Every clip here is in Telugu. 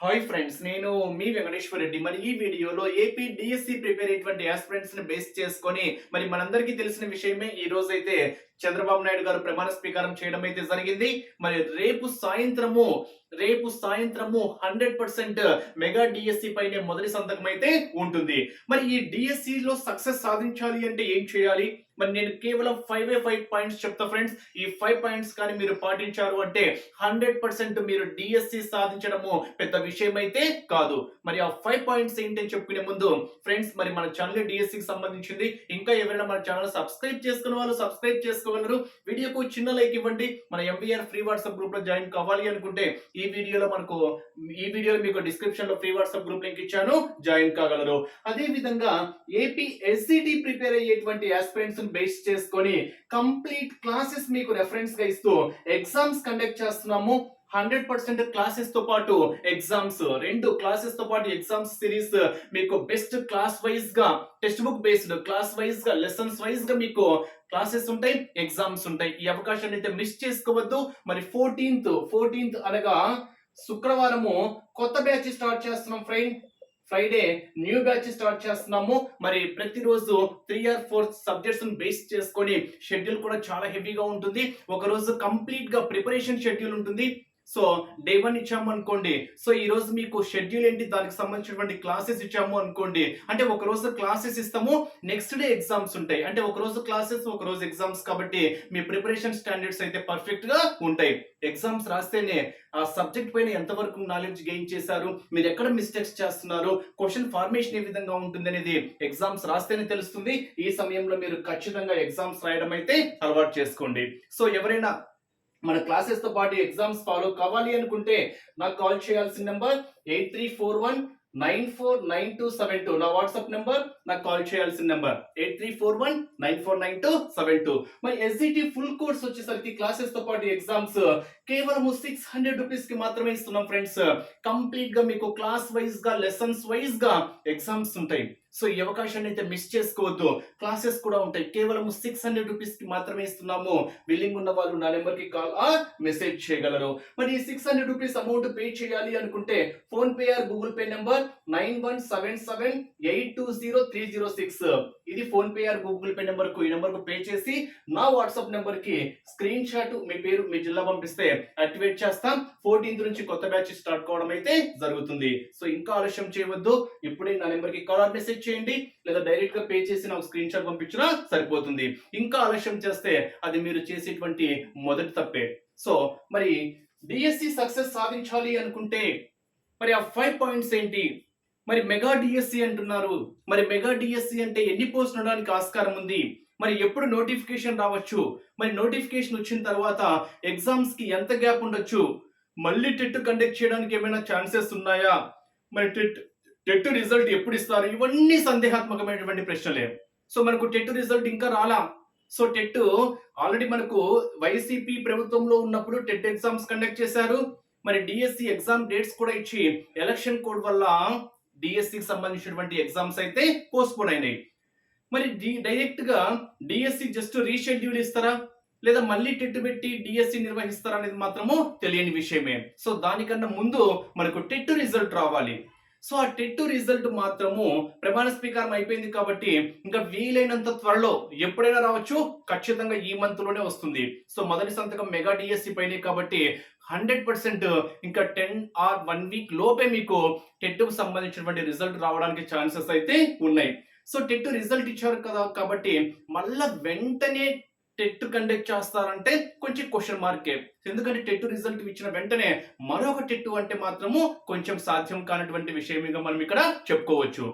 హాయ్ ఫ్రెండ్స్ నేను మీ వెంకటేశ్వర రెడ్డి. మరి ఈ వీడియోలో ఏపీ డిఎస్సి ప్రిపేర్ అయినటువంటి ఆస్పిరెంట్స్ని బేస్ చేసుకొని మరి మనందరికీ తెలిసిన విషయమే ఈ రోజు అయితే చంద్రబాబు నాయుడు గారు ప్రమాణ స్వీకారం చేయడం అయితే జరిగింది. మరి రేపు సాయంత్రము రేపు సాయంత్రము హండ్రెడ్ పర్సెంట్ మెగా డిఎస్సి పైనే మొదటి సంతకం అయితే ఉంటుంది. మరి ఈ డిఎస్సి లో సక్సెస్ సాధించాలి అంటే ఏం చేయాలి? మరి నేను కేవలం ఫైవ్ ఏ ఫైవ్ పాయింట్స్ చెప్తా ఫ్రెండ్స్ ఈ ఫైవ్ పాయింట్స్ కానీ మీరు పాటించారు అంటే హండ్రెడ్ పర్సెంట్ మీరు డిఎస్సి సాధించడము పెద్ద విషయం అయితే కాదు. మరి ఆ ఫైవ్ పాయింట్స్ ఏంటని చెప్పుకునే ముందు ఫ్రెండ్స్ మరి మన ఛానల్ డిఎస్సి కి సంబంధించింది ఇంకా ఎవరైనా మన ఛానల్ సబ్స్క్రైబ్ చేసుకున్న వాళ్ళు సబ్స్క్రైబ్ చేసుకోగలరు. వీడియోకు చిన్న లైక్ ఇవ్వండి. మన ఎంబీఆర్ ఫ్రీ వాట్సాప్ గ్రూప్లో జాయిన్ కావాలి అనుకుంటే ఈ ఈ వీడియోలో మనకు ఈ వీడియోలో మీకు డిస్క్రిప్షన్లో ఫ్రీ వాట్సాప్ గ్రూప్ లింక్ ఇచ్చాను. జాయిన్ కాగలరు. అదే విధంగా ఏపీ ఎస్సిటి ప్రిపేర్ అయ్యేటువంటి ఆస్పిరెంట్స్ బేస్ చేసుకొని కంప్లీట్ క్లాసెస్ మీకు రెఫరెన్స్గా ఇస్తూ ఎగ్జామ్స్ కండక్ట్ చేస్తున్నాము. హండ్రెడ్ పర్సెంట్ క్లాసెస్తో పాటు ఎగ్జామ్స్ రెండు క్లాసెస్తో పాటు ఎగ్జామ్స్ సిరీస్ మీకు బెస్ట్ క్లాస్ వైజ్గా టెక్స్ట్ బుక్ బేస్డ్ క్లాస్ వైజ్గా లెసన్స్ వైజ్గా మీకు క్లాసెస్ ఉంటాయి ఎగ్జామ్స్ ఉంటాయి. ఈ అవకాశాన్ని అయితే మిస్ చేసుకోవద్దు. మరి ఫోర్టీన్త్ ఫోర్టీన్త్ అనగా శుక్రవారము కొత్త బ్యాచ్ స్టార్ట్ చేస్తున్నాం friend. Friday new batch start చేస్తున్నాము. మరి ప్రతిరోజు three or four subjects base చేసుకొని షెడ్యూల్ కూడా చాలా హెవీగా ఉంటుంది. ఒక రోజు కంప్లీట్గా ప్రిపరేషన్ షెడ్యూల్ ఉంటుంది. సో డే వన్ ఇచ్చాము అనుకోండి. సో ఈ రోజు మీకు షెడ్యూల్ ఏంటి? దానికి సంబంధించినటువంటి క్లాసెస్ ఇచ్చాము అనుకోండి. అంటే ఒక రోజు క్లాసెస్ ఇస్తాము నెక్స్ట్ డే ఎగ్జామ్స్ ఉంటాయి. అంటే ఒక రోజు క్లాసెస్ ఒక రోజు ఎగ్జామ్స్ కాబట్టి మీ ప్రిపరేషన్ స్టాండర్డ్స్ అయితే పర్ఫెక్ట్గా ఉంటాయి. ఎగ్జామ్స్ రాస్తేనే ఆ సబ్జెక్ట్ పైన ఎంతవరకు నాలెడ్జ్ గెయిన్ చేశారు మీరు ఎక్కడ మిస్టేక్స్ చేస్తున్నారు క్వశ్చన్ ఫార్మేషన్ ఏ విధంగా ఉంటుంది అనేది ఎగ్జామ్స్ రాస్తేనే తెలుస్తుంది. ఈ సమయంలో మీరు ఖచ్చితంగా ఎగ్జామ్స్ రాయడం అయితే అలవాటు చేసుకోండి. సో ఎవరైనా మన క్లాసెస్తో పాటు ఎగ్జామ్స్ ఫాలో కావాలి అనుకుంటే నాకు కాల్ చేయాల్సిన number eight three four one nine four nine two seven two నా వాట్సాప్ నెంబర్ నాకు కాల్ చేయాల్సిన number eight three four one nine four nine two seven two మరి ఎస్జిటి ఫుల్ కోర్స్ వచ్చేసరికి క్లాసెస్తో పాటు ఎగ్జామ్స్ కేవలం సిక్స్ హండ్రెడ్ రూపీస్కి మాత్రమే ఇస్తున్నాం ఫ్రెండ్స్ కంప్లీట్గా మీకు క్లాస్ వైజ్గా లెసన్స్ వైజ్గా ఎగ్జామ్స్ ఉంటాయి. సో ఈ అవకాశాన్ని అయితే మిస్ చేసుకోవద్దు. క్లాసెస్ కూడా ఉంటాయి. కేవలం సిక్స్ హండ్రెడ్ రూపీస్కి మాత్రమే ఇస్తున్నాము. బిల్లింగ్ ఉన్న వాళ్ళు నా నెంబర్కి కాల్ ఆ మెసేజ్ చేయగలరు. మరి ఈ six hundred rupees amount pay చేయాలి అనుకుంటే PhonePe or Google Pay number nine one seven seven eight two zero three zero six ఇది PhonePe or Google Pay నెంబర్కు ఈ నెంబర్కు పే చేసి నా వాట్సాప్ నెంబర్కి స్క్రీన్ షాట్ మీ పేరు మీ జిల్లా పంపిస్తే యాక్టివేట్ చేస్తాం. ఫోర్టీన్త్ నుంచి కొత్త బ్యాచ్ స్టార్ట్ కావడం అయితే జరుగుతుంది. సో ఇంకా ఆలస్యం చేయవద్దు. ఇప్పుడే నా నెంబర్కి కాల్ మెసేజ్ చేయండి లేదా డైరెక్ట్గా పే చేసి నాకు స్క్రీన్ షాట్ పంపించినా సరిపోతుంది. ఇంకా ఆలస్యం చేస్తే అది మీరు చేసేటువంటి మొదటి తప్పే. సో మరి డిఎస్సి సక్సెస్ సాధించాలి అనుకుంటే మరి ఆ ఫైవ్ పాయింట్స్ ఏంటి? మరి మెగా డిఎస్సి అంటున్నారు. మరి మెగా డిఎస్సి అంటే ఎన్ని పోస్ట్ ఉండడానికి ఆస్కారం ఉంది? మరి ఎప్పుడు నోటిఫికేషన్ రావచ్చు? మరి నోటిఫికేషన్ వచ్చిన తర్వాత ఎగ్జామ్స్కి ఎంత గ్యాప్ ఉండొచ్చు? మళ్ళీ టెట్ కండక్ట్ చేయడానికి ఏమైనా ఛాన్సెస్ ఉన్నాయా? మరి టెట్ టెట్ రిజల్ట్ ఎప్పుడు ఇస్తారు? ఇవన్నీ సందేహాత్మకమైనటువంటి ప్రశ్నలే. సో మనకు టెట్ రిజల్ట్ ఇంకా రాలా? సో టెట్ ఆల్రెడీ మనకు వైసీపీ ప్రభుత్వంలో ఉన్నప్పుడు టెట్ ఎగ్జామ్స్ కండక్ట్ చేశారు. మరి డిఎస్సి ఎగ్జామ్ డేట్స్ కూడా ఇచ్చి ఎలక్షన్ కోడ్ వల్ల డిఎస్సికి సంబంధించినటువంటి ఎగ్జామ్స్ అయితే పోస్ట్పోన్ అయినాయి. మరి డైరెక్ట్గా డిఎస్సి జస్ట్ రీషెడ్యూల్ ఇస్తారా? లేదా మళ్ళీ టెట్ పెట్టి డిఎస్సి నిర్వహిస్తారా అనేది మాత్రము తెలియని విషయమే. సో దానికన్నా ముందు మనకు టెట్ రిజల్ట్ రావాలి. సో ఆ టెట్ రిజల్ట్ మాత్రము ప్రమాణ స్వీకారం అయిపోయింది కాబట్టి ఇంకా వీలైనంత త్వరలో ఎప్పుడైనా రావచ్చు ఖచ్చితంగా ఈ మంత్లోనే వస్తుంది. సో మొదటి సంతకం మెగా డిఎస్సి పైనే కాబట్టి హండ్రెడ్ పర్సెంట్ ఇంకా టెన్ ఆర్ వన్ వీక్ లోపే మీకు టెట్కు సంబంధించినటువంటి రిజల్ట్ రావడానికి ఛాన్సెస్ అయితే ఉన్నాయి. సో టెట్ రిజల్ట్ ఇచ్చారు కదా కాబట్టి మళ్ళా వెంటనే టెట్ కండక్ట్ చేస్తారంటే కొంచెం క్వశ్చన్ మార్కే ఎందుకంటే టెట్ రిజల్ట్ ఇచ్చిన వెంటనే మరొక టెట్ అంటే మాత్రము కొంచెం సాధ్యం కానటువంటి విషయమేగా మనం ఇక్కడ చెప్పుకోవచ్చు.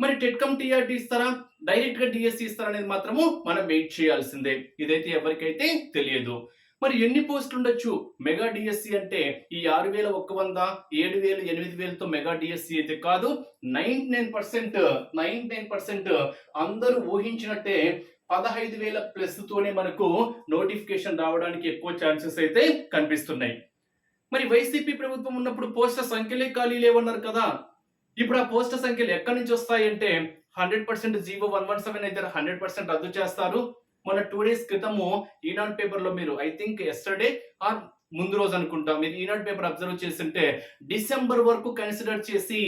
మరి టెట్ కమ్ టీఆర్టీ ఇస్తారా? డైరెక్ట్గా డిఎస్సి ఇస్తారా అనేది మాత్రము మనం వెయిట్ చేయాల్సిందే. ఇదైతే ఎవరికైతే తెలియదు. మరి ఎన్ని పోస్టులు ఉండొచ్చు? మెగా డిఎస్సి అంటే ఈ ఆరు వేల ఒక్క వంద ఏడు వేలు ఎనిమిది వేలతో మెగా డిఎస్సి అయితే కాదు nine nine percent nine nine percent అందరూ ఊహించినట్టే పదహైదు వేల ప్లస్ తోనే మనకు నోటిఫికేషన్ రావడానికి ఎక్కువ ఛాన్సెస్ అయితే కనిపిస్తున్నాయి. మరి వైసీపీ ప్రభుత్వం ఉన్నప్పుడు పోస్టర్ సంఖ్యలే ఖాళీ లేవన్నారు కదా. ఇప్పుడు ఆ పోస్టర్ సంఖ్యలు ఎక్కడి నుంచి వస్తాయంటే hundred percent GO one one seven అయితే హండ్రెడ్ పర్సెంట్ రద్దు చేస్తారు. మొన్న టూ డేస్ క్రితము ఈనాడు పేపర్లో మీరు ఐ థింక్ ఎస్టర్డే ఆర్ ముందు రోజు అనుకుంటా మీరు ఈనాడు పేపర్ అబ్జర్వ్ చేస్తుంటే డిసెంబర్ వరకు కన్సిడర్ చేసి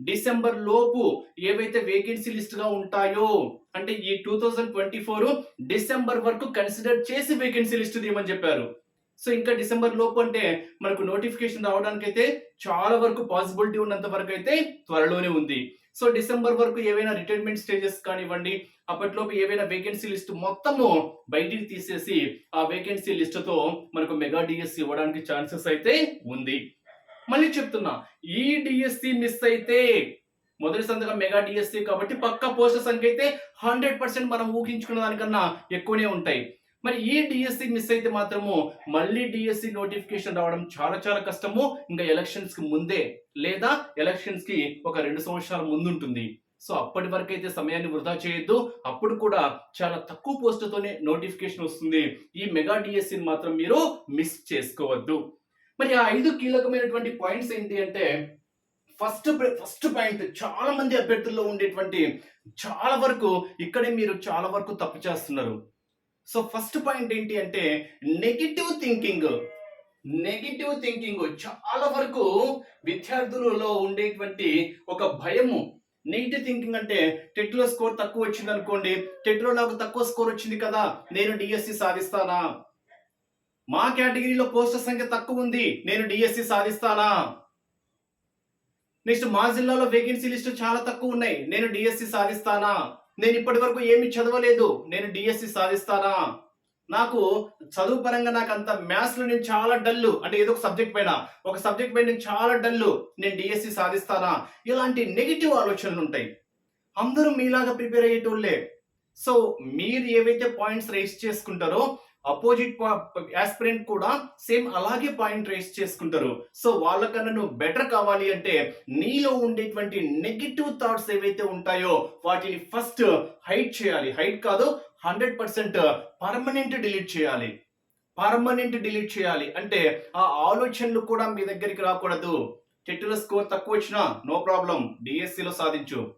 డిసెంబర్ లోపు ఏవైతే వేకెన్సీ లిస్ట్గా ఉంటాయో అంటే ఈ two thousand twenty four December వరకు కన్సిడర్ చేసి వేకెన్సీ లిస్ట్ తీయమని చెప్పారు. సో ఇంకా డిసెంబర్ లోపు అంటే మనకు నోటిఫికేషన్ రావడానికైతే చాలా వరకు పాసిబిలిటీ ఉన్నంత వరకు అయితే త్వరలోనే ఉంది. సో డిసెంబర్ వరకు ఏవైనా రిటైర్మెంట్ స్టేజెస్ కానివ్వండి అప్పట్లోపు ఏవైనా వేకెన్సీ లిస్ట్ మొత్తము బయటికి తీసేసి ఆ వేకెన్సీ లిస్టుతో మనకు మెగా డిఎస్ ఇవ్వడానికి ఛాన్సెస్ అయితే ఉంది. మళ్ళీ చెప్తున్నా ఈ డిఎస్సి మిస్ అయితే మొదటి సంతకం మెగా డిఎస్సి కాబట్టి పక్క పోస్టుల సంఖ్య అయితే హండ్రెడ్ పర్సెంట్ మనం ఊహించుకున్న దానికన్నా ఎక్కువనే ఉంటాయి. మరి ఈ డిఎస్సి మిస్ అయితే మాత్రము మళ్ళీ డిఎస్సి నోటిఫికేషన్ రావడం చాలా చాలా కష్టము. ఇంకా ఎలక్షన్స్కి ముందే లేదా ఎలక్షన్స్కి ఒక రెండు సంవత్సరాల ముందు ఉంటుంది. సో అప్పటి వరకు అయితే సమయాన్ని వృధా చేయొద్దు. అప్పుడు కూడా చాలా తక్కువ పోస్టుతోనే నోటిఫికేషన్ వస్తుంది. ఈ మెగా డిఎస్సిని మాత్రం మీరు మిస్ చేసుకోవద్దు. మరి ఆ ఐదు కీలకమైనటువంటి పాయింట్స్ ఏంటి అంటే ఫస్ట్ ఫస్ట్ పాయింట్ చాలా మంది అభ్యర్థుల్లో ఉండేటువంటి చాలా వరకు ఇక్కడే మీరు చాలా వరకు తప్పు చేస్తున్నారు. సో ఫస్ట్ పాయింట్ ఏంటి అంటే నెగిటివ్ థింకింగ్ నెగిటివ్ థింకింగ్ చాలా వరకు విద్యార్థులలో ఉండేటువంటి ఒక భయము. నెగిటివ్ థింకింగ్ అంటే టెట్లో స్కోర్ తక్కువ వచ్చింది అనుకోండి టెట్లో నాకు తక్కువ స్కోర్ వచ్చింది కదా నేను డిఎస్సి సాధిస్తానా? మా కేటగిరీలో పోస్టర్ సంఖ్య తక్కువ ఉంది. నేను డిఎస్సి సాధిస్తానా? నెక్స్ట్ మా జిల్లాలో వేకెన్సీ లిస్ట్ చాలా తక్కువ ఉన్నాయి. నేను డిఎస్సి సాధిస్తానా? నేను ఇప్పటి వరకు ఏమి చదవలేదు. నేను డిఎస్సి సాధిస్తానా? నాకు చదువు పరంగా నాకు అంత మ్యాథ్స్లో నేను చాలా డల్లు. అంటే ఏదో ఒక సబ్జెక్ట్ పైన. ఒక సబ్జెక్ట్ పైన నేను చాలా డల్లు. నేను డిఎస్సి సాధిస్తానా? ఇలాంటి నెగిటివ్ ఆలోచనలు ఉంటాయి. అందరూ మీలాగా ప్రిపేర్ అయ్యేటోళ్ళే. సో మీరు ఏవైతే పాయింట్స్ రేస్ చేసుకుంటారో అపోజిట్ ఆస్పిరెంట్ కూడా సేమ్ అలాగే పాయింట్ రైస్ చేసుకుంటారు. సో వాళ్ళకన్నా నువ్వు బెటర్ కావాలి అంటే నీలో ఉండేటువంటి నెగిటివ్ థాట్స్ ఏవైతే ఉంటాయో వాటిని ఫస్ట్ హైట్ చేయాలి. హైట్ కాదు హండ్రెడ్ పర్సెంట్ పర్మనెంట్ డిలీట్ చేయాలి. పర్మనెంట్ డిలీట్ చేయాలి. అంటే ఆ ఆలోచనలు కూడా మీ దగ్గరికి రాకూడదు. టెట్లో స్కోర్ తక్కువ వచ్చినా నో ప్రాబ్లం డిఎస్సిలో సాధించు.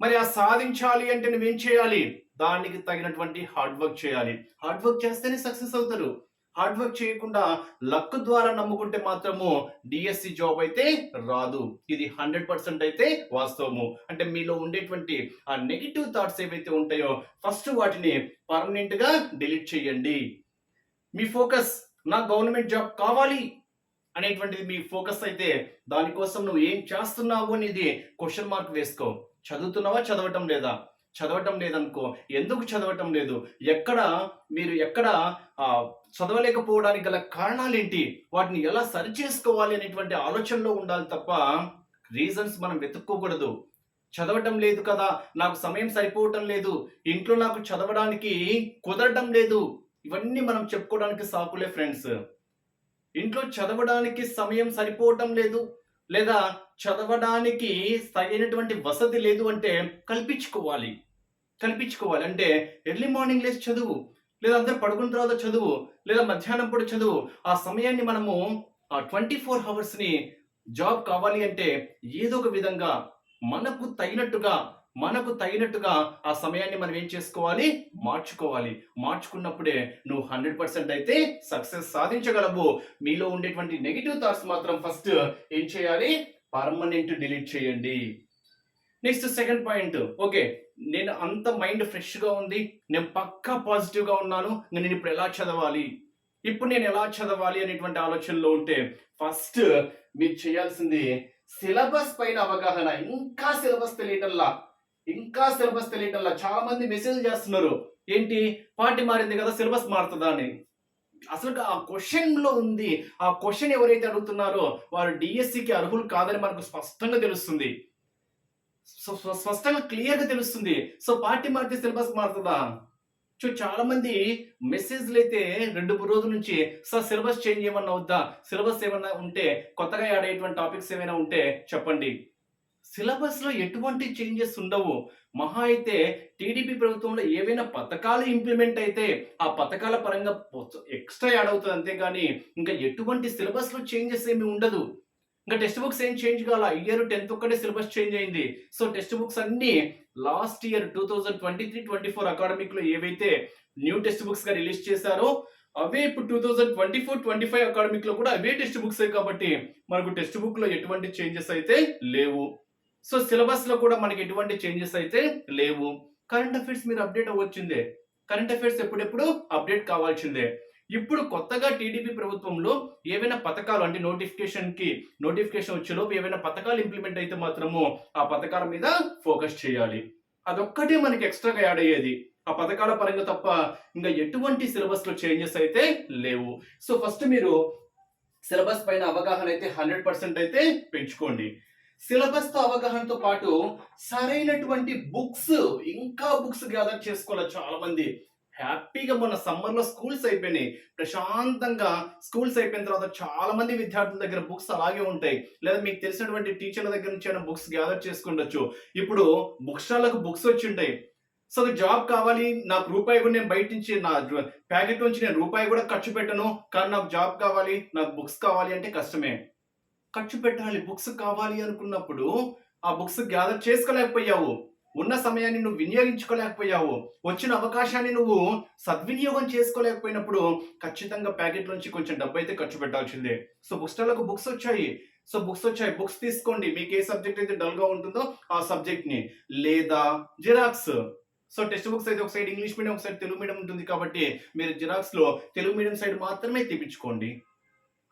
మరి ఆ సాధించాలి అంటే నువ్వేం చేయాలి? దానికి తగినటువంటి హార్డ్ వర్క్ చేయాలి. హార్డ్ వర్క్ చేస్తేనే సక్సెస్ అవుతారు. హార్డ్ వర్క్ చేయకుండా లక్ ద్వారా నమ్ముకుంటే మాత్రము డిఎస్సి జాబ్ అయితే రాదు. ఇది హండ్రెడ్ పర్సెంట్ అయితే వాస్తవము. అంటే మీలో ఉండేటువంటి ఆ నెగిటివ్ థాట్స్ ఏవైతే ఉంటాయో ఫస్ట్ వాటిని పర్మనెంట్గా డిలీట్ చేయండి. మీ ఫోకస్ నా గవర్నమెంట్ జాబ్ కావాలి అనేటువంటిది మీ ఫోకస్ అయితే దానికోసం నువ్వు ఏం చేస్తున్నావు అనేది క్వశ్చన్ మార్క్ వేసుకో. చదువుతున్నావా చదవటం లేదా? చదవటం లేదనుకో ఎందుకు చదవటం లేదు? ఎక్కడ మీరు ఎక్కడ చదవలేకపోవడానికి గల కారణాలు ఏంటి వాటిని ఎలా సరి చేసుకోవాలి అనేటువంటి ఆలోచనలో ఉండాలి తప్ప రీజన్స్ మనం వెతుక్కోకూడదు. చదవటం లేదు కదా నాకు సమయం సరిపోవటం లేదు ఇంట్లో నాకు చదవడానికి కుదరటం లేదు. ఇవన్నీ మనం చెప్పుకోవడానికి సాకులే ఫ్రెండ్స్. ఇంట్లో చదవడానికి సమయం సరిపోవటం లేదు లేదా చదవడానికి తగినటువంటి వసతి లేదు అంటే కల్పించుకోవాలి. కల్పించుకోవాలి. అంటే ఎర్లీ మార్నింగ్ లేచి చదువు లేదా అందరు పడుకున్న తర్వాత చదువు లేదా మధ్యాహ్నం పూట చదువు ఆ సమయాన్ని మనము ఆ ట్వంటీ ఫోర్ అవర్స్ని జాబ్ కావాలి అంటే ఏదో ఒక విధంగా మనకు తగినట్టుగా మనకు తగినట్టుగా ఆ సమయాన్ని మనం ఏం చేసుకోవాలి? మార్చుకోవాలి. మార్చుకున్నప్పుడే నువ్వు హండ్రెడ్ పర్సెంట్ అయితే సక్సెస్ సాధించగలవు. మీలో ఉండేటువంటి నెగిటివ్ థాట్స్ మాత్రం ఫస్ట్ ఏం చేయాలి? పర్మనెంట్ డిలీట్ చేయండి. Next second point. ఓకే నేను అంత మైండ్ ఫ్రెష్గా ఉంది. నేను పక్కా పాజిటివ్గా ఉన్నాను. నేను ఇప్పుడు ఎలా చదవాలి? ఇప్పుడు నేను ఎలా చదవాలి అనేటువంటి ఆలోచనలో ఉంటే ఫస్ట్ మీరు చేయాల్సింది సిలబస్ పైన అవగాహన. ఇంకా సిలబస్ తెలియటంలా. ఇంకా సిలబస్ తెలియటల్లా చాలా మంది మెసేజ్ చేస్తున్నారు. ఏంటి? పార్టీ మారింది కదా సిలబస్ మారుతుందా అని. అసలు ఆ క్వశ్చన్లో ఉంది. ఆ క్వశ్చన్ ఎవరైతే అడుగుతున్నారో వారు డిఎస్సికి అర్హులు కాదని మనకు స్పష్టంగా తెలుస్తుంది. సో స్పష్టంగా క్లియర్గా తెలుస్తుంది. సో పార్టీ మారితే సిలబస్ మారుతుందా? సో చాలా మంది మెసేజ్లు అయితే రెండు మూడు రోజుల నుంచి సార్ సిలబస్ చేంజ్ ఏమన్నా వద్దా? సిలబస్ ఏమన్నా ఉంటే కొత్తగా యాడ్ అయ్యేటువంటి టాపిక్స్ ఏమైనా ఉంటే చెప్పండి. సిలబస్లో ఎటువంటి చేంజెస్ ఉండవు. మహా అయితే టీడీపీ ప్రభుత్వంలో ఏవైనా పథకాలు ఇంప్లిమెంట్ అయితే ఆ పథకాల పరంగా ఎక్స్ట్రా యాడ్ అవుతుంది అంతేగాని ఇంకా ఎటువంటి సిలబస్లో చేంజెస్ ఏమి ఉండదు. ఇంకా టెక్స్ట్ బుక్స్ ఏం చేంజ్ కావాలా ఇయర్ టెన్త్ ఒక్కటే సిలబస్ చేంజ్ అయింది. సో టెక్స్ట్ బుక్స్ అన్ని last year two thousand twenty three twenty four అకాడమిక్లో ఏవైతే న్యూ టెక్స్ట్ బుక్స్గా రిలీజ్ చేశారో అవే ఇప్పుడు two thousand twenty four twenty five అకాడమిక్లో కూడా అవే టెక్స్ట్ బుక్సే కాబట్టి మనకు టెక్స్ట్ బుక్లో ఎటువంటి చేంజెస్ అయితే లేవు. సో సిలబస్లో కూడా మనకి ఎటువంటి చేంజెస్ అయితే లేవు. కరెంట్ అఫైర్స్ మీరు అప్డేట్ అవ్వచ్చిందే. కరెంట్ అఫైర్స్ ఎప్పుడెప్పుడు అప్డేట్ కావాల్సిందే. ఇప్పుడు కొత్తగా టీడీపీ ప్రభుత్వంలో ఏవైనా పథకాలు అంటే నోటిఫికేషన్కి నోటిఫికేషన్ వచ్చేలోపు ఏవైనా పథకాలు ఇంప్లిమెంట్ అయితే మాత్రము ఆ పథకాల మీద ఫోకస్ చేయాలి. అదొక్కటే మనకి ఎక్స్ట్రాగా యాడ్ అయ్యేది. ఆ పథకాల పరంగా తప్ప ఇంకా ఎటువంటి సిలబస్లో చేంజెస్ అయితే లేవు. సో ఫస్ట్ మీరు సిలబస్ పైన అవగాహన అయితే హండ్రెడ్ పర్సెంట్ అయితే పెంచుకోండి. సిలబస్తో అవగాహనతో పాటు సరైనటువంటి బుక్స్ ఇంకా బుక్స్ గ్యాదర్ చేసుకోవాలి చాలా మంది హ్యాపీగా మొన్న సమ్మర్లో స్కూల్స్ అయిపోయినాయి. ప్రశాంతంగా స్కూల్స్ అయిపోయిన తర్వాత చాలా మంది విద్యార్థుల దగ్గర బుక్స్ అలాగే ఉంటాయి. లేదా మీకు తెలిసినటువంటి టీచర్ల దగ్గర నుంచి బుక్స్ గ్యాదర్ చేసుకుండొచ్చు. ఇప్పుడు బుక్ స్టాల్లకు బుక్స్ వచ్చి ఉంటాయి. సో జాబ్ కావాలి నాకు రూపాయి కూడా నేను బయట నుంచి నా ప్యాకెట్ నుంచి నేను రూపాయి కూడా ఖర్చు పెట్టను. కానీ నాకు జాబ్ కావాలి నాకు బుక్స్ కావాలి అంటే కష్టమే. ఖర్చు పెట్టాలి బుక్స్ కావాలి అనుకున్నప్పుడు ఆ బుక్స్ గ్యాదర్ చేసుకోలేకపోయావు. ఉన్న సమయాన్ని నువ్వు వినియోగించుకోలేకపోయావు. వచ్చిన అవకాశాన్ని నువ్వు సద్వినియోగం చేసుకోలేకపోయినప్పుడు ఖచ్చితంగా ప్యాకెట్ నుంచి కొంచెం డబ్బు అయితే ఖర్చు పెట్టాల్సిందే. సో బుక్ స్టాల్లకు బుక్స్ వచ్చాయి. సో బుక్స్ వచ్చాయి. బుక్స్ తీసుకోండి. మీకు ఏ సబ్జెక్ట్ అయితే డల్గా ఉంటుందో ఆ సబ్జెక్ట్ని లేదా జిరాక్స్ సో టెక్స్ట్ బుక్స్ అయితే ఒక సైడ్ ఇంగ్లీష్ మీడియం ఒక సైడ్ తెలుగు మీడియం ఉంటుంది కాబట్టి మీరు జిరాక్స్లో తెలుగు మీడియం సైడ్ మాత్రమే తెప్పించుకోండి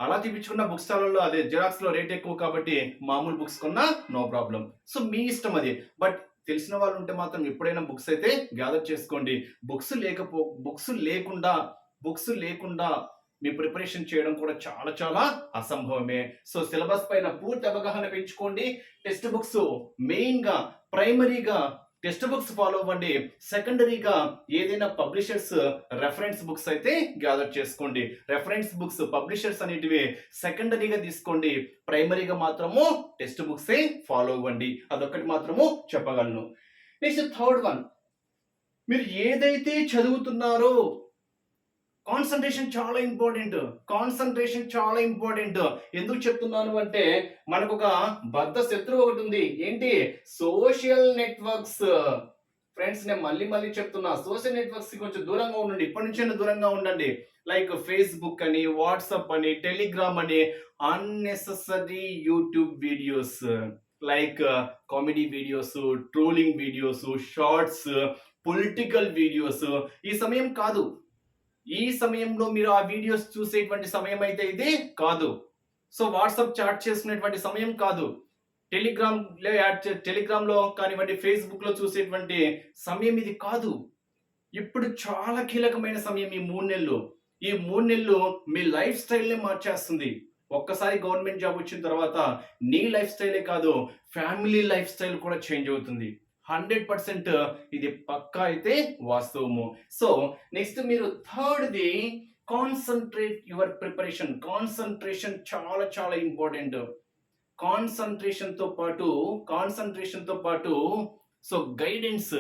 అలా తీపించుకున్న బుక్ స్టాల్లో అదే జిరాక్స్లో రేట్ ఎక్కువ కాబట్టి మామూలు బుక్స్ కొన్నా నో ప్రాబ్లం సో మీ ఇష్టం అది. బట్ తెలిసిన వాళ్ళు ఉంటే మాత్రం ఎప్పుడైనా బుక్స్ అయితే గ్యాదర్ చేసుకోండి. బుక్స్ లేకపో బుక్స్ లేకుండా బుక్స్ లేకుండా మీ ప్రిపరేషన్ చేయడం కూడా చాలా చాలా అసంభవమే. సో సిలబస్ పైన పూర్తి అవగాహన పెంచుకోండి. టెక్స్ట్ బుక్స్ మెయిన్గా ప్రైమరీగా టెక్స్ట్ బుక్స్ ఫాలో అవ్వండి. సెకండరీగా ఏదైనా పబ్లిషర్స్ రెఫరెన్స్ బుక్స్ అయితే గ్యాదర్ చేసుకోండి. రెఫరెన్స్ బుక్స్ పబ్లిషర్స్ అనేటివి సెకండరీగా తీసుకోండి. ప్రైమరీగా మాత్రము టెక్స్ట్ బుక్సే ఫాలో అవ్వండి. అదొక్కటి మాత్రము చెప్పగలను. Next third one. మీరు ఏదైతే చదువుతున్నారో కాన్సన్ట్రేషన్ చాలా ఇంపార్టెంట్ కాన్సన్ట్రేషన్ చాలా ఇంపార్టెంట్ ఎందుకు చెప్తున్నాను అంటే మనకు ఒక బద్ద శత్రువు ఒకటి ఉంది. ఏంటి? సోషల్ నెట్వర్క్స్ ఫ్రెండ్స్ నేను మళ్ళీ మళ్ళీ చెప్తున్నా. సోషల్ నెట్వర్క్స్ కొంచెం దూరంగా ఉండండి. ఇప్పటి నుంచి దూరంగా ఉండండి. లైక్ ఫేస్బుక్ అని వాట్సాప్ అని టెలిగ్రామ్ అని unnecessary YouTube videos like comedy videos trolling videos shorts political videos ఈ సమయం కాదు. ఈ సమయంలో మీరు ఆ వీడియోస్ చూసేటువంటి సమయం అయితే ఇది కాదు. సో వాట్సాప్ చాట్ చేసుకునేటువంటి సమయం కాదు. టెలిగ్రామ్లో యాడ్ టెలిగ్రామ్లో కానివ్వండి ఫేస్బుక్లో చూసేటువంటి సమయం ఇది కాదు. ఇప్పుడు చాలా కీలకమైన సమయం ఈ మూడు నెలలు. ఈ మూడు నెలలు మీ లైఫ్ స్టైల్ని మార్చేస్తుంది. ఒక్కసారి గవర్నమెంట్ జాబ్ వచ్చిన తర్వాత నీ లైఫ్ స్టైలే కాదు ఫ్యామిలీ లైఫ్ స్టైల్ కూడా చేంజ్ అవుతుంది. హండ్రెడ్ పర్సెంట్ ఇది పక్కా అయితే వాస్తవము. సో నెక్స్ట్ మీరు థర్డ్ది కాన్సన్ట్రేట్ యువర్ ప్రిపరేషన్ కాన్సన్ట్రేషన్ చాలా చాలా ఇంపార్టెంట్. కాన్సన్ట్రేషన్తో పాటు కాన్సన్ట్రేషన్తో పాటు సో గైడెన్స్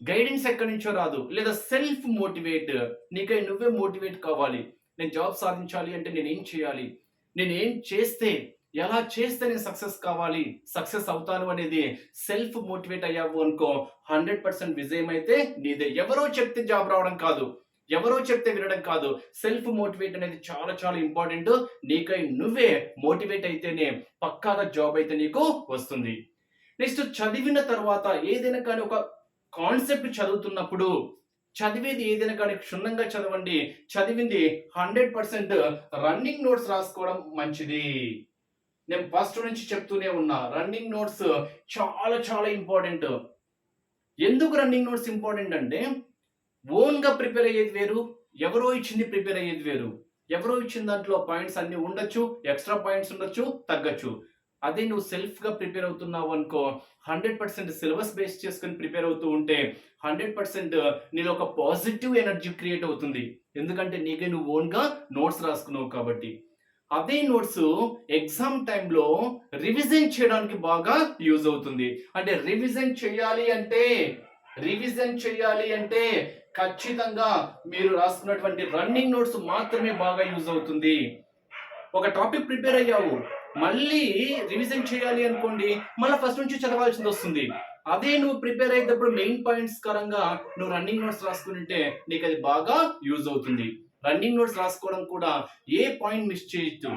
గైడెన్స్ ఎక్కడి నుంచో రాదు. లేదా సెల్ఫ్ మోటివేట్ నీకై నువ్వే మోటివేట్ కావాలి. నేను జాబ్ సాధించాలి అంటే నేను ఏం చేయాలి? నేను ఏం చేస్తే ఎలా చేస్తే నేను సక్సెస్ కావాలి? సక్సెస్ అవుతాను అనేది సెల్ఫ్ మోటివేట్ అయ్యావు అనుకో హండ్రెడ్ పర్సెంట్ విజయం అయితే నీదే. ఎవరో చెప్తే జాబ్ రావడం కాదు. ఎవరో చెప్తే వినడం కాదు. సెల్ఫ్ మోటివేట్ అనేది చాలా చాలా ఇంపార్టెంట్ నీకై నువ్వే మోటివేట్ అయితేనే పక్కాగా జాబ్ అయితే నీకు వస్తుంది. నెక్స్ట్ చదివిన తర్వాత ఏదైనా కానీ ఒక కాన్సెప్ట్ చదువుతున్నప్పుడు చదివేది ఏదైనా కానీ క్షుణ్ణంగా చదవండి. చదివింది హండ్రెడ్ పర్సెంట్ రన్నింగ్ నోట్స్ రాసుకోవడం మంచిది. నేను ఫస్ట్ నుంచి చెప్తూనే ఉన్నా. రన్నింగ్ నోట్స్ చాలా చాలా ఇంపార్టెంట్ ఎందుకు రన్నింగ్ నోట్స్ ఇంపార్టెంట్ అంటే ఓన్గా ప్రిపేర్ అయ్యేది వేరు ఎవరో ఇచ్చింది ప్రిపేర్ అయ్యేది వేరు. ఎవరో ఇచ్చిన దాంట్లో పాయింట్స్ అన్నీ ఉండొచ్చు ఎక్స్ట్రా పాయింట్స్ ఉండొచ్చు తగ్గచ్చు. అదే నువ్వు సెల్ఫ్గా ప్రిపేర్ అవుతున్నావు అనుకో హండ్రెడ్ పర్సెంట్ సిలబస్ బేస్ చేసుకుని ప్రిపేర్ అవుతూ ఉంటే హండ్రెడ్ పర్సెంట్ నీలో ఒక పాజిటివ్ ఎనర్జీ క్రియేట్ అవుతుంది. ఎందుకంటే నీకే నువ్వు ఓన్గా నోట్స్ రాసుకున్నావు కాబట్టి. అదే నోట్స్ ఎగ్జామ్ టైంలో రివిజన్ చేయడానికి బాగా యూజ్ అవుతుంది. అంటే రివిజన్ చేయాలి అంటే రివిజన్ చేయాలి అంటే ఖచ్చితంగా మీరు రాసుకున్నటువంటి రన్నింగ్ నోట్స్ మాత్రమే బాగా యూజ్ అవుతుంది. ఒక టాపిక్ ప్రిపేర్ అయ్యావు. మళ్ళీ రివిజన్ చేయాలి అనుకోండి మళ్ళీ ఫస్ట్ నుంచి చదవాల్సింది వస్తుంది. అదే నువ్వు ప్రిపేర్ అయ్యేటప్పుడు మెయిన్ పాయింట్స్ కరంగా నువ్వు రన్నింగ్ నోట్స్ రాసుకుంటే నీకు అది బాగా యూజ్ అవుతుంది. రన్నింగ్ నోట్స్ రాసుకోవడం కూడా ఏ పాయింట్ మిస్ చేయొచ్చు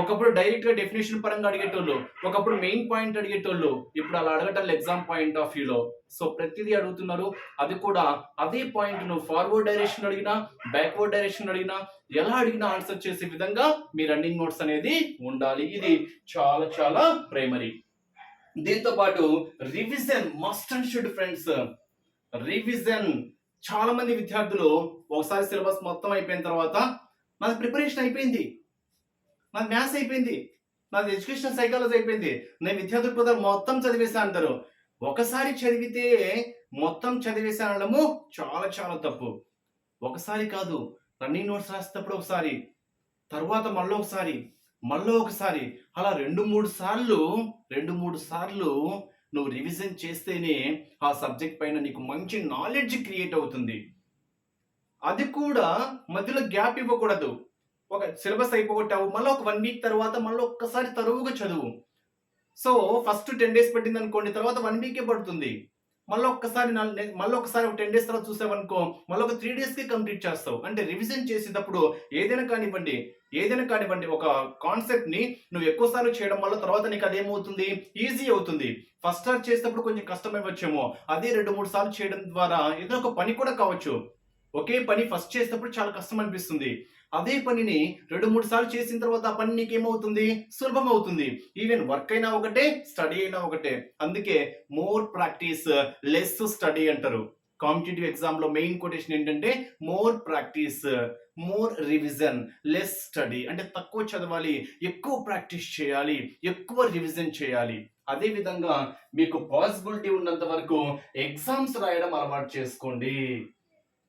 ఒకప్పుడు డైరెక్ట్గా డెఫినేషన్ పరంగా అడిగేటోళ్ళు ఒకప్పుడు మెయిన్ పాయింట్ అడిగేటోళ్ళు ఇప్పుడు అలా అడగటం ఎగ్జామ్ పాయింట్ ఆఫ్ వ్యూలో సో ప్రతిదీ అడుగుతున్నారు. అది కూడా అదే పాయింట్ నువ్వు ఫార్వర్డ్ డైరెక్షన్ అడిగినా బ్యాక్వర్డ్ డైరెక్షన్ అడిగినా ఎలా అడిగినా ఆన్సర్ చేసే విధంగా మీ రన్నింగ్ నోట్స్ అనేది ఉండాలి. ఇది చాలా చాలా ప్రైమరీ దీంతో పాటు revision must and should friends revision చాలా మంది విద్యార్థులు ఒకసారి సిలబస్ మొత్తం అయిపోయిన తర్వాత నాది ప్రిపరేషన్ అయిపోయింది. నాది మ్యాథ్స్ అయిపోయింది. నాది ఎడ్యుకేషన్ సైకాలజీ అయిపోయింది. నేను విద్యార్థుల దృక్పథం మొత్తం చదివేసా అంటారు. ఒకసారి చదివితే మొత్తం చదివేసా అనడము చాలా చాలా తప్పు. ఒకసారి కాదు రన్నింగ్ నోట్స్ రాసేటప్పుడు ఒకసారి తర్వాత మళ్ళీ ఒకసారి మళ్ళీ ఒకసారి. అలా రెండు మూడు సార్లు రెండు మూడు సార్లు నువ్వు రివిజన్ చేస్తేనే ఆ సబ్జెక్ట్ పైన నీకు మంచి నాలెడ్జ్ క్రియేట్ అవుతుంది. అది కూడా మధ్యలో గ్యాప్ ఇవ్వకూడదు. ఒక సిలబస్ అయిపోగొట్టావు మళ్ళీ ఒక వన్ వీక్ తర్వాత మళ్ళీ ఒక్కసారి తరువుగా చదువు. సో ఫస్ట్ టెన్ డేస్ పట్టింది అనుకోండి తర్వాత వన్ వీకే పడుతుంది. మళ్ళీ ఒక్కసారి మళ్ళీ ఒకసారి ఒక టెన్ డేస్ తర్వాత చూసావనుకో మళ్ళీ ఒక త్రీ డేస్కి కంప్లీట్ చేస్తావు. అంటే రివిజన్ చేసేటప్పుడు ఏదైనా కానివ్వండి ఏదైనా కానివ్వండి ఒక కాన్సెప్ట్ని నువ్వు ఎక్కువ సార్లు చేయడం వల్ల తర్వాత నీకు అదేమవుతుంది? ఈజీ అవుతుంది. ఫస్ట్ సార్ చేసేటప్పుడు కొంచెం కష్టమై వచ్చేమో అదే రెండు మూడు సార్లు చేయడం ద్వారా ఏదో ఒక పని కూడా కావచ్చు. ఒకే పని ఫస్ట్ చేసేటప్పుడు చాలా కష్టం అనిపిస్తుంది. అదే పనిని రెండు మూడు సార్లు చేసిన తర్వాత ఆ పని నీకేమవుతుంది? సులభం అవుతుంది ఈవెన్ వర్క్ అయినా ఒకటే స్టడీ అయినా ఒకటే. అందుకే మోర్ ప్రాక్టీస్ లెస్ స్టడీ అంటారు. కాంపిటేటివ్ ఎగ్జామ్లో మెయిన్ కొటేషన్ ఏంటంటే more practice more revision less study అంటే తక్కువ చదవాలి ఎక్కువ ప్రాక్టీస్ చేయాలి ఎక్కువ రివిజన్ చేయాలి. అదే విధంగా మీకు పాసిబిలిటీ ఉన్నంత వరకు ఎగ్జామ్స్ రాయడం అలవాటు చేసుకోండి.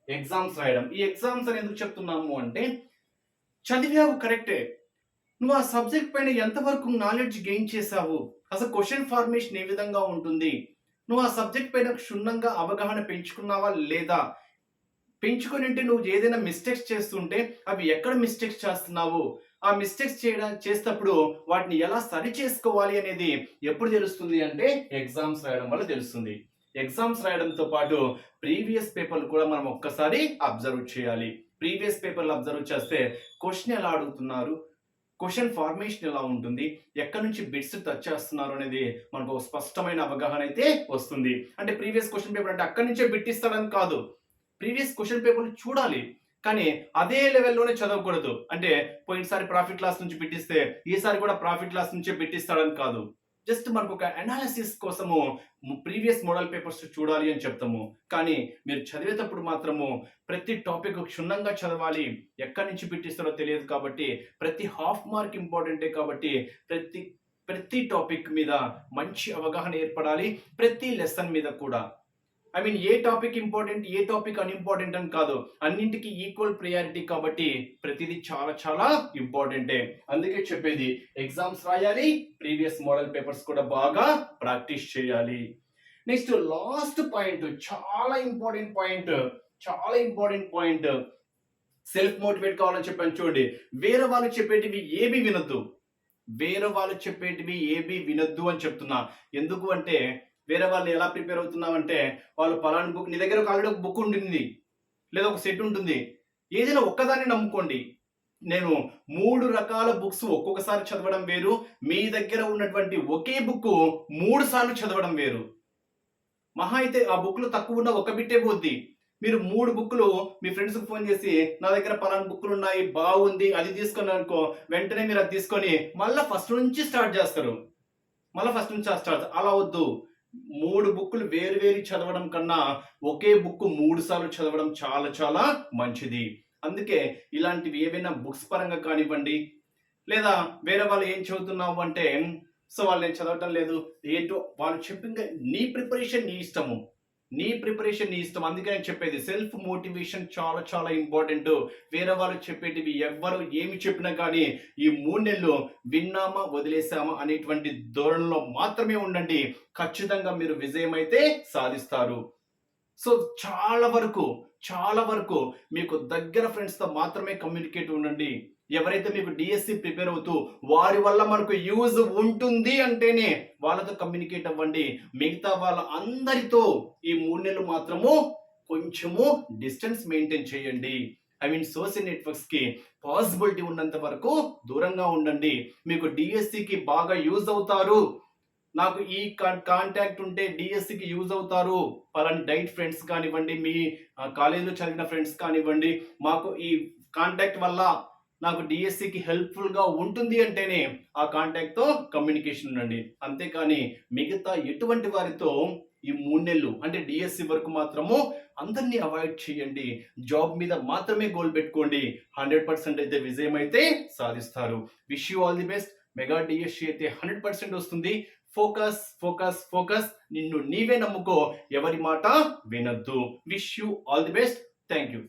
ఎగ్జామ్స్ రాయడం. ఈ ఎగ్జామ్స్ అని ఎందుకు చెప్తున్నాము అంటే చదివావు కరెక్టే. నువ్వు ఆ సబ్జెక్ట్ పైన ఎంతవరకు నాలెడ్జ్ గెయిన్ చేసావు అసలు క్వశ్చన్ ఫార్మేషన్ ఏ విధంగా ఉంటుంది? నువ్వు ఆ సబ్జెక్ట్ పైన క్షుణ్ణంగా అవగాహన పెంచుకున్నావా లేదా? పెంచుకొని ఉంటే నువ్వు ఏదైనా మిస్టేక్స్ చేస్తుంటే అవి ఎక్కడ మిస్టేక్స్ చేస్తున్నావు? ఆ మిస్టేక్స్ చేయడం చేసేటప్పుడు వాటిని ఎలా సరి చేసుకోవాలి అనేది ఎప్పుడు తెలుస్తుంది అంటే ఎగ్జామ్స్ రాయడం వల్ల తెలుస్తుంది. ఎగ్జామ్స్ రాయడంతో పాటు ప్రీవియస్ పేపర్లు కూడా మనం ఒక్కసారి అబ్జర్వ్ చేయాలి. ప్రీవియస్ పేపర్లు అబ్జర్వ్ చేస్తే క్వశ్చన్ ఎలా అడుగుతున్నారు? క్వశ్చన్ ఫార్మేషన్ ఎలా ఉంటుంది? ఎక్కడి నుంచి బిట్స్ టచ్ చేస్తున్నారు అనేది మనకు స్పష్టమైన అవగాహన అయితే వస్తుంది. అంటే ప్రీవియస్ క్వశ్చన్ పేపర్ అంటే అక్కడి నుంచే బిట్ ఇస్తాడని కాదు. ప్రీవియస్ క్వశ్చన్ పేపర్లు చూడాలి. కానీ అదే లెవెల్లోనే చదవకూడదు. అంటే పోయినసారి ప్రాఫిట్ లాస్ నుంచి పెట్టిస్తే ఈసారి కూడా ప్రాఫిట్ లాస్ నుంచే పెట్టిస్తాడని కాదు. జస్ట్ మనకు ఒక అనాలిసిస్ కోసము ప్రీవియస్ మోడల్ పేపర్స్ చూడాలి అని చెప్తాము. కానీ మీరు చదివేటప్పుడు మాత్రము ప్రతి టాపిక్ క్షుణ్ణంగా చదవాలి. ఎక్కడి నుంచి పెట్టిస్తారో తెలియదు కాబట్టి ప్రతి హాఫ్ మార్క్ ఇంపార్టెంటే కాబట్టి ప్రతి ప్రతి టాపిక్ మీద మంచి అవగాహన ఏర్పడాలి. ప్రతి లెసన్ మీద కూడా. ఐ మీన్ ఏ టాపిక్ ఇంపార్టెంట్ ఏ టాపిక్ అన్ఇంపార్టెంట్ అని కాదు. అన్నింటికి ఈక్వల్ ప్రియారిటీ కాబట్టి ప్రతిదీ చాలా చాలా ఇంపార్టెంటే అందుకే చెప్పేది ఎగ్జామ్స్ రాయాలి ప్రీవియస్ మోడల్ పేపర్స్ కూడా బాగా ప్రాక్టీస్ చేయాలి. నెక్స్ట్ లాస్ట్ పాయింట్ చాలా ఇంపార్టెంట్ పాయింట్ చాలా ఇంపార్టెంట్ పాయింట్ సెల్ఫ్ మోటివేట్ కావాలని చెప్పాను చూడండి. వేరే వాళ్ళు చెప్పేటివి ఏమీ వినొద్దు. వేరే వాళ్ళు చెప్పేటివి ఏమీ వినొద్దు అని చెప్తున్నా. ఎందుకు అంటే వేరే వాళ్ళని ఎలా ప్రిపేర్ అవుతున్నామంటే వాళ్ళు పలాని బుక్ నీ దగ్గర ఒక ఆల్రెడీ ఒక బుక్ ఉంటుంది లేదా ఒక సెట్ ఉంటుంది. ఏదైనా ఒక్కదాన్ని నమ్ముకోండి. నేను మూడు రకాల బుక్స్ ఒక్కొక్కసారి చదవడం వేరు. మీ దగ్గర ఉన్నటువంటి ఒకే బుక్ మూడు సార్లు చదవడం వేరు. మహా అయితే ఆ బుక్లు తక్కువ ఉన్న ఒక బిట్టే పోద్ది. మీరు మూడు బుక్లు మీ ఫ్రెండ్స్కి ఫోన్ చేసి నా దగ్గర పలానా బుక్లు ఉన్నాయి బాగుంది అది తీసుకొని అనుకో. వెంటనే మీరు అది తీసుకొని మళ్ళీ ఫస్ట్ నుంచి స్టార్ట్ చేస్తారు. మళ్ళీ ఫస్ట్ నుంచి స్టార్ట్ అలా వద్దు. మూడు బుక్కులు వేరు వేరు చదవడం కన్నా ఒకే బుక్ మూడు సార్లు చదవడం చాలా చాలా మంచిది. అందుకే ఇలాంటివి ఏవైనా బుక్స్ పరంగా కానివ్వండి లేదా వేరే వాళ్ళు ఏం చదువుతున్నావు అంటే సో వాళ్ళు నేను చదవటం లేదు ఏంటో వాళ్ళు చెప్పింది నీ ప్రిపరేషన్ నీ ఇష్టము. నీ ప్రిపరేషన్ నీ ఇష్టం. అందుకే నేను చెప్పేది సెల్ఫ్ మోటివేషన్ చాలా చాలా ఇంపార్టెంట్ వేరే వాళ్ళు చెప్పేటివి ఎవ్వరు ఏమి చెప్పినా కానీ ఈ మూడు నెలలు విన్నామా వదిలేసామా అనేటువంటి ధోరణిలో మాత్రమే ఉండండి. ఖచ్చితంగా మీరు విజయం అయితే సాధిస్తారు. సో చాలా వరకు చాలా వరకు మీకు దగ్గర ఫ్రెండ్స్తో మాత్రమే కమ్యూనికేట్ ఉండండి. ఎవరైతే మీకు డిఎస్సి ప్రిపేర్ అవుతూ వారి వల్ల మనకు యూజ్ ఉంటుంది అంటేనే వాళ్ళతో కమ్యూనికేట్ అవ్వండి. మిగతా వాళ్ళ అందరితో ఈ మూడు నెలలు మాత్రము కొంచెము డిస్టెన్స్ మెయింటైన్ చేయండి. ఐ మీన్ సోషల్ నెట్వర్క్స్కి పాసిబిలిటీ ఉన్నంత వరకు దూరంగా ఉండండి. మీకు డిఎస్సికి బాగా యూజ్ అవుతారు. నాకు ఈ కాంటాక్ట్ ఉంటే డిఎస్సికి యూజ్ అవుతారు. పలాని డైట్ ఫ్రెండ్స్ కానివ్వండి మీ కాలేజీలో చదివిన ఫ్రెండ్స్ కానివ్వండి మాకు ఈ కాంటాక్ట్ వల్ల నాకు డిఎస్సికి హెల్ప్ఫుల్గా ఉంటుంది అంటేనే ఆ కాంటాక్ట్తో కమ్యూనికేషన్ ఉండండి. అంతేకాని మిగతా ఎటువంటి వారితో ఈ మూడు నెలలు అంటే డిఎస్సి వరకు మాత్రము అందరినీ అవాయిడ్ చేయండి. జాబ్ మీద మాత్రమే గోల్ పెట్టుకోండి. హండ్రెడ్ పర్సెంట్ అయితే విజయం అయితే సాధిస్తారు wish you all the best mega DSC అయితే హండ్రెడ్ పర్సెంట్ వస్తుంది. ఫోకస్ ఫోకస్ ఫోకస్ నిన్ను నీవే నమ్ముకో. ఎవరి మాట వినద్దు. Wish you all the best thank you